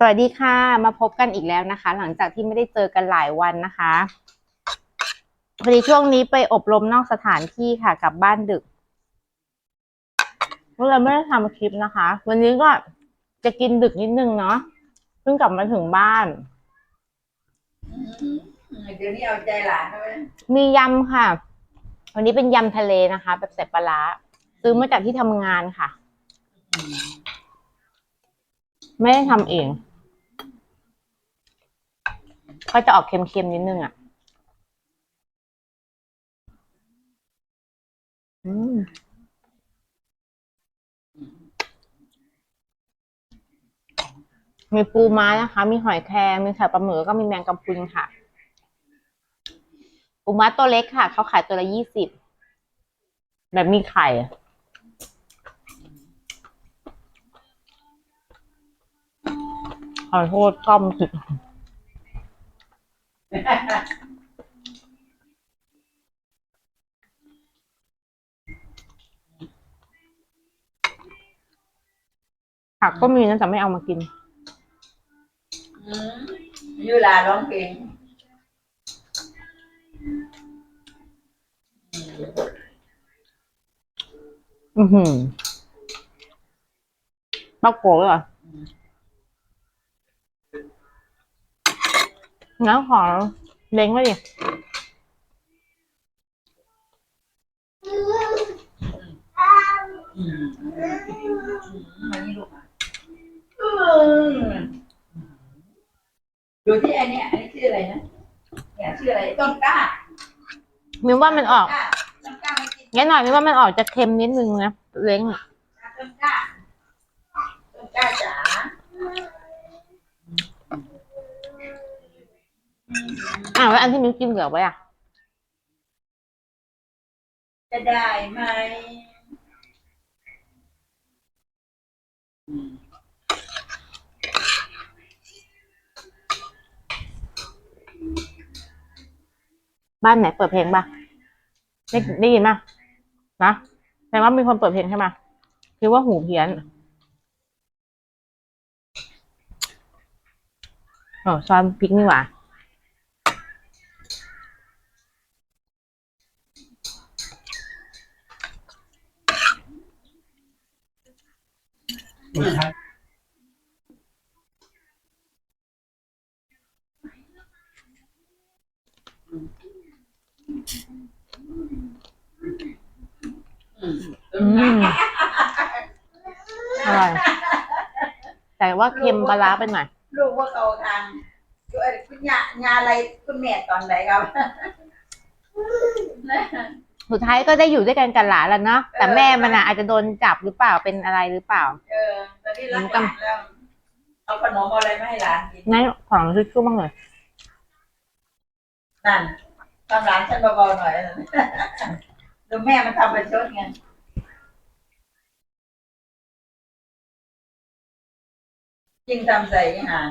สวัสดีค่ะ มาพบกันอีกแล้วนะคะ หลังจากที่ไม่ได้เจอกันหลายวันนะคะพอดีช่วงนี้ไปอบรมนอกสถานที่ค่ะกลับบ้านดึกก็เลยไม่ได้ทำคลิปนะคะ วันนี้ก็จะกินดึกนิดนึงเนาะเพิ่งกลับมาถึงบ้านเดี๋ยวนี้เอาใจหลานนะมียำค่ะ วันนี้เป็นยำทะเลนะคะ แบบใส่ปลาซื้อมาจากที่ทำงานค่ะ ไม่ได้ทำเอง ก็จะออกเค็มๆนิดนึงอะ อืมมีปูม้านะคะ มีหอยแครงมีไข่ปลาหมึกแล้วก็มีแมงกะพรุนค่ะ ปูม้าตัวเล็กค่ะ เขาขายตัวละยี่สิบแบบมีไข่ขอโทษกล้อมผิด ผักก็มีนะแต่ไม่เอามากิน อืมยูลาร้องเพลงอือหือปักโกะเหรองั้ นขอเล้งไว้ดิอืมมานี่ลูกมาดูที่อันเนี้ยอันนี้ชื่ออะไรนะเนี่ยชื่ออะไรต้นกล้ามินว่ามันออกกล้าต้นกล้าไม่กิน งั้นหน่อยมินว่ามันออกจะเค็มนิดนึงนะเล้งอะ ต้นกล้าต้นกล้าจ๋า อ่าแล้วอันที่มินกินเหลือไว้อะ จะได้ไหมบ้านไหนเปิดเพลงป่ะได้ได้ยินป่ะนะแปลว่ามีคนเปิดเพลงใช่ไหมคือว่าหูเพี้ยนอ๋อซอนพริกนี่หว่า ต้นกล้าอร่อย แต่ว่าเค็มปลาร้าไปหน่อยลูกว่าเขาทางเอ้ยคุณยายาอะไรคุณแม่ตอนไหนครับ สุดท้ายก็ได้อยู่ด้วยกันกับหลานแล้วเนาะแต่แม่มันอะอาจจะโดนจับหรือเปล่าเป็นอะไรหรือเปล่า เออตอนนี้รักหลานแล้วเอาขนมเอาอะไรมาให้หลานกินงั้นของทิชชู่บ้างเลยนั่นทำหลานฉันเบาๆหน่อยนะดูแม่มันทำเป็นชดไงจริงทำใส่อาหาร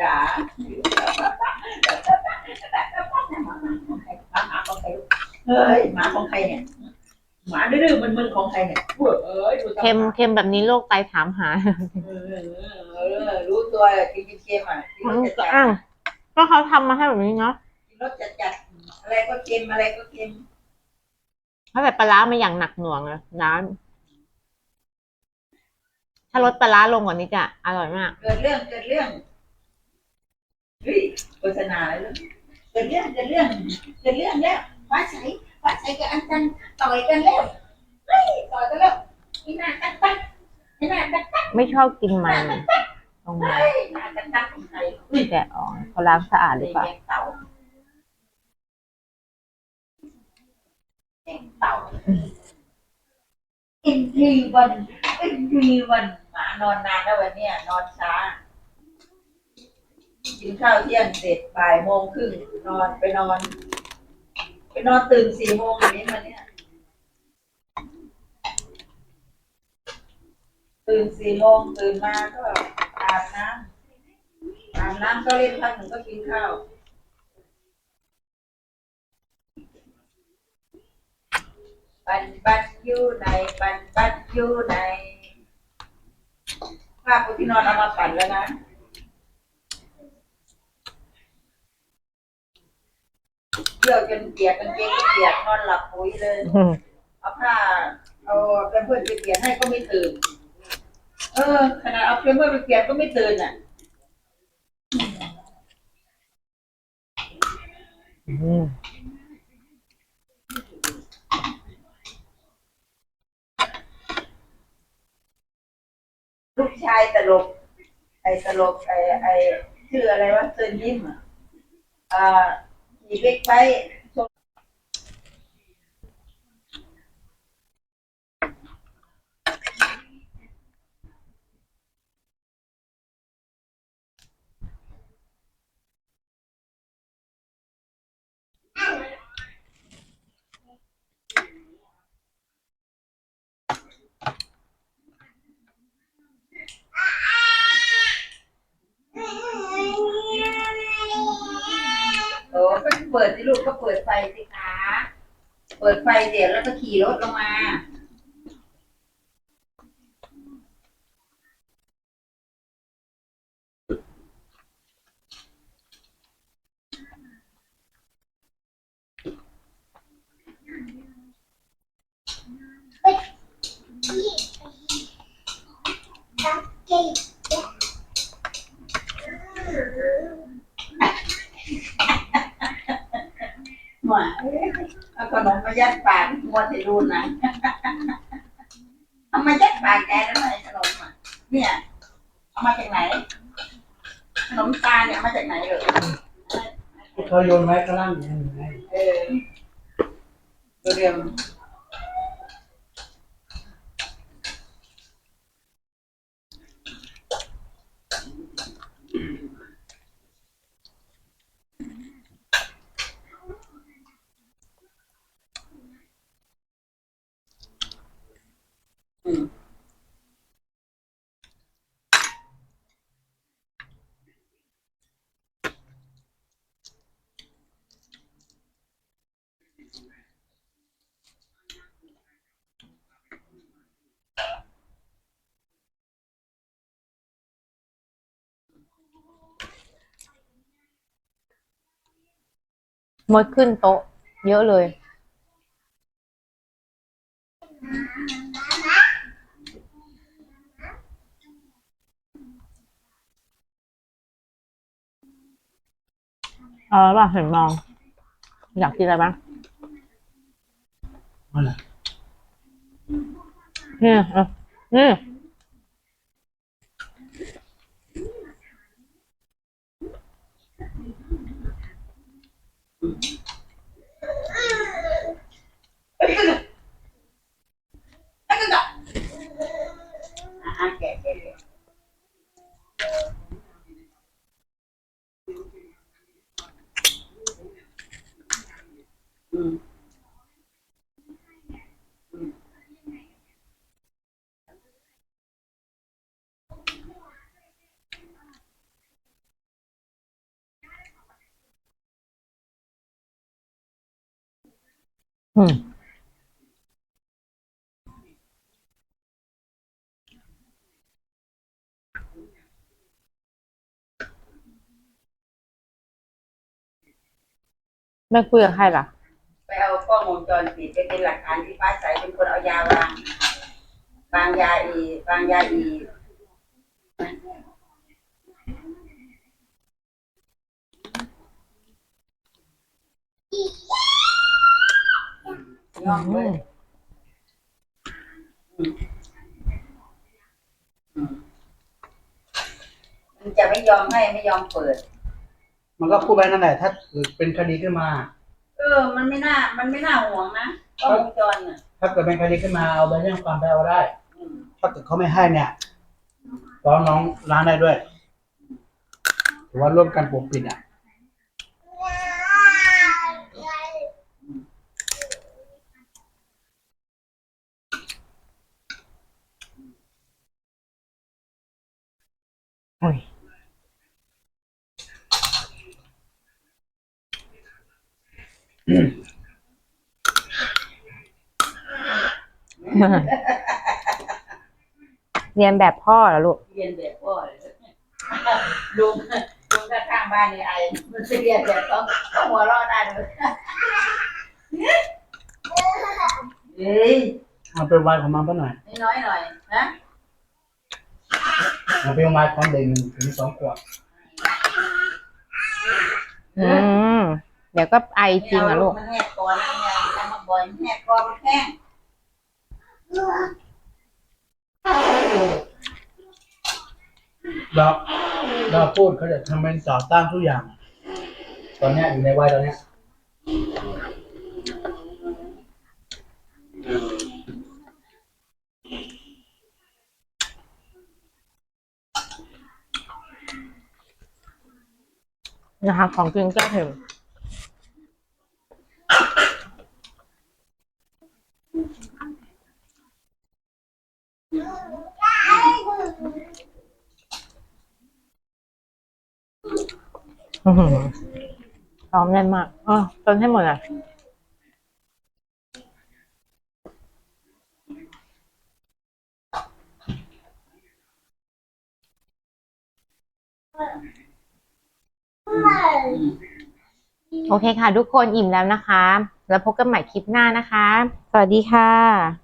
จ๋า เฮ้ยหมาของใครเนี่ย หมาดื้อๆมึนๆของใครเนี่ยพูดเอ้ยดูตาเค็มเค็มแบบนี้โรคไตถามหาเออเออรู้ตัวกินเค็มอะกินรสจัดอ้าวก็เขาทำมาให้แบบนี้เนาะๆกินรสจัดๆอะไรก็เค็มอะไรก็เค็มถ้าแบบปลาร้ามาอย่างหนักหน่วงเลยร้านถ้าลดปลาร้าลงกว่านี้จะอร่อยมาก เกิดเรื่องเกิดเรื่องเฮ้ยโฆษณาอะไรเรื่องเกิดเรื่องเกิดเรื่องเกิดเรื่องแล้วฟ้าใส ฟ้าใสกับอันจันต่อยกันแล้วเฮ้ยต่อยกันแล้วนี่หน้าตักตักนี่หน้าตักตักไม่ชอบกินมัน ตรงนี้เฮ้ยหน้าตักตักของใครอุ้ยแกะออกเขาล้างสะอาดหรือเปล่า แกงเต่าแกงเต่า อินทรีวันอินทรีวันหมานอนนานแล้ววันเนี้ยนอนช้า กินข้าวเที่ยงเสร็จบ่ายโมงครึ่งนอนไปนอน ไปนอนตื่นสี่โมงอย่างนี้มาเนี่ยตื่นสี่โมงตื่นมาก็อาบน้ำอาบน้ำก็เล่นพักหนึ่งก็กินข้าวปันปันอยู่ไหนปันปันอยู่ไหนผ้าปูที่นอนเอามาปั่นแล้วนะ เที่ยวจนเปียกกางเกงก็เปียกนอนหลับปุ๋ยเลยเอาผ้าเอาเป็นเพื่อนไปเปลี่ยนให้ก็ไม่ตื่น เออขนาดเอาเป็นเพื่อนไปเปลี่ยนก็ไม่ตื่นอะอืมลูกชายตลก ไอ้ตลกไอ้ไอ้ชื่ออะไรวะเซินยิ้มอะ อ่าขี่เล็กไปชม โอ้ก็ เปิดสิลูกก็เปิดไฟสิคะ เปิดไฟเดี๋ยวแล้วก็ขี่รถลงมา หมาเอาข นมมายัดปากมัวแต่ดูหนังเอามายัดปากแกได้ไหมขนมอะเนี่ยเอามาจากไหนขนมตาลเนี่ยเอามาจากไหนเลยที่เขาโยนไว้ข้างล่างอย่างนี้ไงเออเรียม มดขึ้นโต๊ะ เยอะเลย เออป่ะเห็นมอง อยากกินอะไรบ้างนั่นแหละนี่เออนี่เอ้ยก็จะเอ้ยก็จะอะแกะแกะแกะอืม อืม ไม่คุยกับใครล่ะ ไปเอากล้องวงจรปิดไปเป็นหลักฐานที่ฟ้าใสเป็นคนเอายาวางวางยาอีวางยาอีย่องเลยอืมอืมมันจะไม่ยอมให้ไม่ยอมเปิด มันก็พูดไปนั่นแหละถ้าเกิดเป็นคดีขึ้นมา เออ มันไม่น่า มันไม่น่าห่วงนะกล้องวงจรน่ะถ้าเกิดเป็นคดีขึ้นมาเอาไปแจ้งความไปเอาได้ อืมถ้าเกิดเขาไม่ให้เนี่ยฟ้องน้องร้านได้ด้วยถือว่าร่วมกันปกปิดอะ โอ้ย เรียนแบบพ่อเหรอลูก เรียนแบบพ่อเลยลุงลุงข้างๆบ้านนี่ไอ้มันจะเรียนแบบต้องต้องหัวเราะได้เลยเฮ้ยเอาไปไว้ของมันก็หน่อยน้อยๆหน่อยนะเอาไปไว้ของเด็กหนึ่งถึงสองขวบอืม เดี๋ยวก็ไอจริงเหรอลูกมันแหกก่อนนะเนี่ยทำมาบ่อยมันแหกก่อนมันแห้งเราเราพูดเขาจะทำเป็นต่อต้านทุกอย่าง ตอนเนี้ยอยู่ในวัยตอนเนี้ยนะคะของกินแก้เผ็ด หือพร้อมแน่นมากอ๋อจนให้หมดอะโอเคค่ะ ทุกคนอิ่มแล้วนะคะ แล้วพบกันใหม่คลิปหน้านะคะ สวัสดีค่ะ